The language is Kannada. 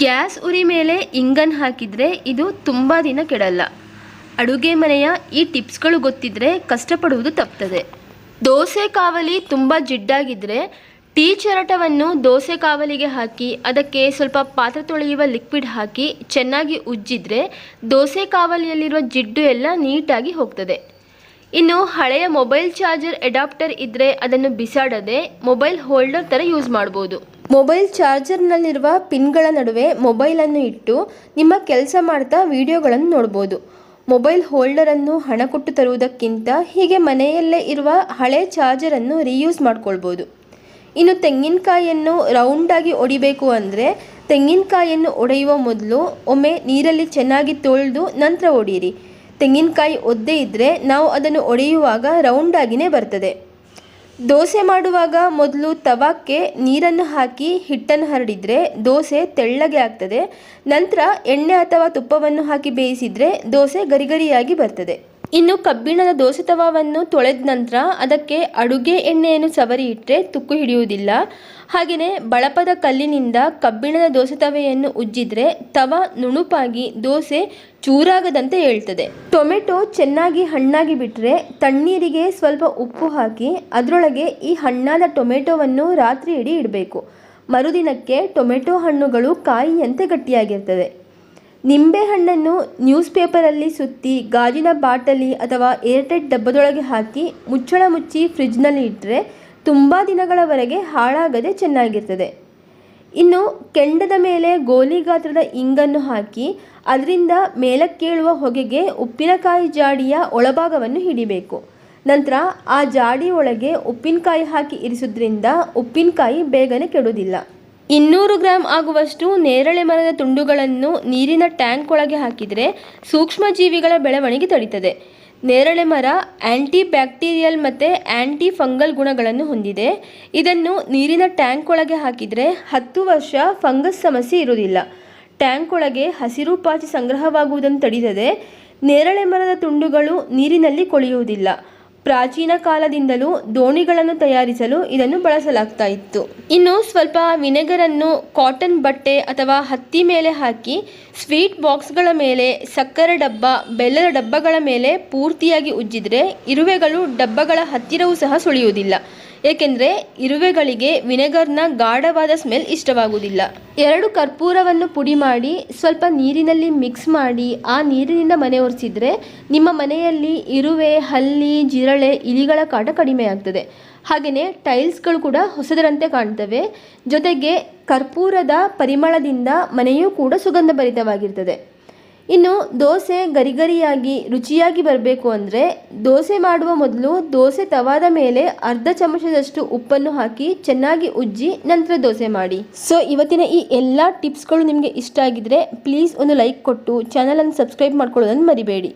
ಗ್ಯಾಸ್ ಉರಿ ಮೇಲೆ ಇಂಗನ್ ಹಾಕಿದರೆ ಇದು ತುಂಬ ದಿನ ಕೆಡಲ್ಲ. ಅಡುಗೆ ಮನೆಯ ಈ ಟಿಪ್ಸ್ಗಳು ಗೊತ್ತಿದ್ದರೆ ಕಷ್ಟಪಡುವುದು ತಪ್ತದೆ. ದೋಸೆ ಕಾವಲಿ ತುಂಬ ಜಿಡ್ಡಾಗಿದ್ದರೆ ಟೀ ಚರಟವನ್ನು ದೋಸೆ ಕಾವಲಿಗೆ ಹಾಕಿ, ಅದಕ್ಕೆ ಸ್ವಲ್ಪ ಪಾತ್ರೆ ತೊಳೆಯುವ ಲಿಕ್ವಿಡ್ ಹಾಕಿ ಚೆನ್ನಾಗಿ ಉಜ್ಜಿದ್ರೆ ದೋಸೆ ಕಾವಲಿಯಲ್ಲಿರುವ ಜಿಡ್ಡು ಎಲ್ಲ ನೀಟಾಗಿ ಹೋಗ್ತದೆ. ಇನ್ನು ಹಳೆಯ ಮೊಬೈಲ್ ಚಾರ್ಜರ್ ಅಡಾಪ್ಟರ್ ಇದ್ದರೆ ಅದನ್ನು ಬಿಸಾಡದೆ ಮೊಬೈಲ್ ಹೋಲ್ಡರ್ ಥರ ಯೂಸ್ ಮಾಡ್ಬೋದು. ಮೊಬೈಲ್ ಚಾರ್ಜರ್ನಲ್ಲಿರುವ ಪಿನ್ಗಳ ನಡುವೆ ಮೊಬೈಲನ್ನು ಇಟ್ಟು ನಿಮ್ಮ ಕೆಲಸ ಮಾಡ್ತಾ ವಿಡಿಯೋಗಳನ್ನು ನೋಡ್ಬೋದು. ಮೊಬೈಲ್ ಹೋಲ್ಡರನ್ನು ಹಣ ಕೊಟ್ಟು ತರುವುದಕ್ಕಿಂತ ಹೀಗೆ ಮನೆಯಲ್ಲೇ ಇರುವ ಹಳೆ ಚಾರ್ಜರನ್ನು ರೀಯೂಸ್ ಮಾಡ್ಕೊಳ್ಬೋದು. ಇನ್ನು ತೆಂಗಿನಕಾಯಿಯನ್ನು ರೌಂಡಾಗಿ ಒಡಿಬೇಕು ಅಂದರೆ ತೆಂಗಿನಕಾಯಿಯನ್ನು ಒಡೆಯುವ ಮೊದಲು ಒಮ್ಮೆ ನೀರಲ್ಲಿ ಚೆನ್ನಾಗಿ ತೊಳೆದು ನಂತರ ಒಡೆಯಿರಿ ತೆಂಗಿನಕಾಯಿ ಒದ್ದೆ ಇದ್ದರೆ ನಾವು ಅದನ್ನು ಒಡೆಯುವಾಗ ರೌಂಡಾಗಿಯೇ ಬರ್ತದೆ. ದೋಸೆ ಮಾಡುವಾಗ ಮೊದಲು ತವಾಕ್ಕೆ ನೀರನ್ನು ಹಾಕಿ ಹಿಟ್ಟನ್ನು ಹರಡಿದರೆ ದೋಸೆ ತೆಳ್ಳಗೆ ಆಗ್ತದೆ. ನಂತರ ಎಣ್ಣೆ ಅಥವಾ ತುಪ್ಪವನ್ನು ಹಾಕಿ ಬೇಯಿಸಿದರೆ ದೋಸೆ ಗರಿಗರಿಯಾಗಿ ಬರ್ತದೆ. ಇನ್ನು ಕಬ್ಬಿಣದ ದೋಸೆ ತವಾವನ್ನು ತೊಳೆದ ನಂತರ ಅದಕ್ಕೆ ಅಡುಗೆ ಎಣ್ಣೆಯನ್ನು ಸವರಿ ಇಟ್ಟರೆ ತುಕ್ಕು ಹಿಡಿಯುವುದಿಲ್ಲ. ಹಾಗೆಯೇ ಬಳಪದ ಕಲ್ಲಿನಿಂದ ಕಬ್ಬಿಣದ ದೋಸೆ ತವೆಯನ್ನು ಉಜ್ಜಿದ್ರೆ ತವ ನುಣುಪಾಗಿ ದೋಸೆ ಚೂರಾಗದಂತೆ ಹೇಳ್ತದೆ. ಟೊಮೆಟೊ ಚೆನ್ನಾಗಿ ಹಣ್ಣಾಗಿ ಬಿಟ್ಟರೆ ತಣ್ಣೀರಿಗೆ ಸ್ವಲ್ಪ ಉಪ್ಪು ಹಾಕಿ ಅದರೊಳಗೆ ಈ ಹಣ್ಣಾದ ಟೊಮೆಟೊವನ್ನು ರಾತ್ರಿ ಇಡೀ ಇಡಬೇಕು. ಮರುದಿನಕ್ಕೆ ಟೊಮೆಟೊ ಹಣ್ಣುಗಳು ಕಾಯಿಯಂತೆ ಗಟ್ಟಿಯಾಗಿರ್ತದೆ. ನಿಂಬೆಹಣ್ಣನ್ನು ನ್ಯೂಸ್ ಪೇಪರಲ್ಲಿ ಸುತ್ತಿ ಗಾಜಿನ ಬಾಟಲಿ ಅಥವಾ ಏರ್ಟೈಟ್ ಡಬ್ಬದೊಳಗೆ ಹಾಕಿ ಮುಚ್ಚಳ ಮುಚ್ಚಿ ಫ್ರಿಜ್ನಲ್ಲಿ ಇಟ್ಟರೆ ತುಂಬ ದಿನಗಳವರೆಗೆ ಹಾಳಾಗದೆ ಚೆನ್ನಾಗಿರ್ತದೆ. ಇನ್ನು ಕೆಂಡದ ಮೇಲೆ ಗೋಲಿ ಗಾತ್ರದ ಇಂಗನ್ನು ಹಾಕಿ ಅದರಿಂದ ಮೇಲಕ್ಕೇಳುವ ಹೊಗೆಗೆ ಉಪ್ಪಿನಕಾಯಿ ಜಾಡಿಯ ಒಳಭಾಗವನ್ನು ಹಿಡಿಬೇಕು. ನಂತರ ಆ ಜಾಡಿ ಒಳಗೆ ಉಪ್ಪಿನಕಾಯಿ ಹಾಕಿ ಇರಿಸೋದ್ರಿಂದ ಉಪ್ಪಿನಕಾಯಿ ಬೇಗನೆ ಕೆಡುವುದಿಲ್ಲ. ಇನ್ನೂರು ಗ್ರಾಂ ಆಗುವಷ್ಟು ನೇರಳೆ ಮರದ ತುಂಡುಗಳನ್ನು ನೀರಿನ ಟ್ಯಾಂಕ್ ಒಳಗೆ ಹಾಕಿದರೆ ಸೂಕ್ಷ್ಮಜೀವಿಗಳ ಬೆಳವಣಿಗೆ ತಡಿತದೆ. ನೇರಳೆ ಮರ ಆ್ಯಂಟಿ ಬ್ಯಾಕ್ಟೀರಿಯಲ್ ಮತ್ತು ಆ್ಯಂಟಿ ಫಂಗಲ್ ಗುಣಗಳನ್ನು ಹೊಂದಿದೆ. ಇದನ್ನು ನೀರಿನ ಟ್ಯಾಂಕ್ ಒಳಗೆ ಹಾಕಿದರೆ ಹತ್ತು ವರ್ಷ ಫಂಗಸ್ ಸಮಸ್ಯೆ ಇರುವುದಿಲ್ಲ. ಟ್ಯಾಂಕ್ ಒಳಗೆ ಹಸಿರು ಪಾಚಿ ಸಂಗ್ರಹವಾಗುವುದನ್ನು ತಡೆಯದೆ ನೇರಳೆ ಮರದ ತುಂಡುಗಳು ನೀರಿನಲ್ಲಿ ಕೊಳೆಯುವುದಿಲ್ಲ. ಪ್ರಾಚೀನ ಕಾಲದಿಂದಲೂ ದೋಣಿಗಳನ್ನು ತಯಾರಿಸಲು ಇದನ್ನು ಬಳಸಲಾಗ್ತಾ ಇತ್ತು. ಇನ್ನು ಸ್ವಲ್ಪ ವಿನೆಗರನ್ನು ಕಾಟನ್ ಬಟ್ಟೆ ಅಥವಾ ಹತ್ತಿ ಮೇಲೆ ಹಾಕಿ, ಸ್ವೀಟ್ ಬಾಕ್ಸ್ಗಳ ಮೇಲೆ ಸಕ್ಕರೆ ಡಬ್ಬ, ಬೆಲ್ಲದ ಡಬ್ಬಗಳ ಮೇಲೆ ಪೂರ್ತಿಯಾಗಿ ಉಜ್ಜಿದರೆ ಇರುವೆಗಳು ಡಬ್ಬಗಳ ಹತ್ತಿರವೂ ಸಹ ಸುಳಿಯುವುದಿಲ್ಲ. ಏಕೆಂದರೆ ಇರುವೆಗಳಿಗೆ ವಿನೆಗರ್ನ ಗಾಢವಾದ ಸ್ಮೆಲ್ ಇಷ್ಟವಾಗುವುದಿಲ್ಲ. ಎರಡು ಕರ್ಪೂರವನ್ನು ಪುಡಿ ಮಾಡಿ, ಸ್ವಲ್ಪ ನೀರಿನಲ್ಲಿ ಮಿಕ್ಸ್ ಮಾಡಿ, ಆ ನೀರಿನಿಂದ ಮನೆ ಒರೆಸಿದರೆ ನಿಮ್ಮ ಮನೆಯಲ್ಲಿ ಇರುವೆ, ಹಲ್ಲಿ, ಜಿರಳೆ, ಇಲಿಗಳ ಕಾಟ ಕಡಿಮೆ ಆಗ್ತದೆ ಹಾಗೆಯೇ ಟೈಲ್ಸ್ಗಳು ಕೂಡ ಹೊಸದರಂತೆ ಕಾಣ್ತವೆ. ಜೊತೆಗೆ ಕರ್ಪೂರದ ಪರಿಮಳದಿಂದ ಮನೆಯೂ ಕೂಡ ಸುಗಂಧಭರಿತವಾಗಿರ್ತದೆ. ಇನ್ನು ದೋಸೆ ಗರಿಗರಿಯಾಗಿ ರುಚಿಯಾಗಿ ಬರಬೇಕು ಅಂದರೆ ದೋಸೆ ಮಾಡುವ ಮೊದಲು ದೋಸೆ ತವಾದ ಮೇಲೆ ಅರ್ಧ ಚಮಚದಷ್ಟು ಉಪ್ಪನ್ನು ಹಾಕಿ ಚೆನ್ನಾಗಿ ಉಜ್ಜಿ ನಂತರ ದೋಸೆ ಮಾಡಿ. ಸೊ ಇವತ್ತಿನ ಈ ಎಲ್ಲ ಟಿಪ್ಸ್ಗಳು ನಿಮಗೆ ಇಷ್ಟ ಆಗಿದ್ರೆ ಪ್ಲೀಸ್ ಒಂದು ಲೈಕ್ ಕೊಟ್ಟು ಚಾನಲನ್ನು ಸಬ್ಸ್ಕ್ರೈಬ್ ಮಾಡ್ಕೊಳ್ಳೋದನ್ನು ಮರಿಬೇಡಿ.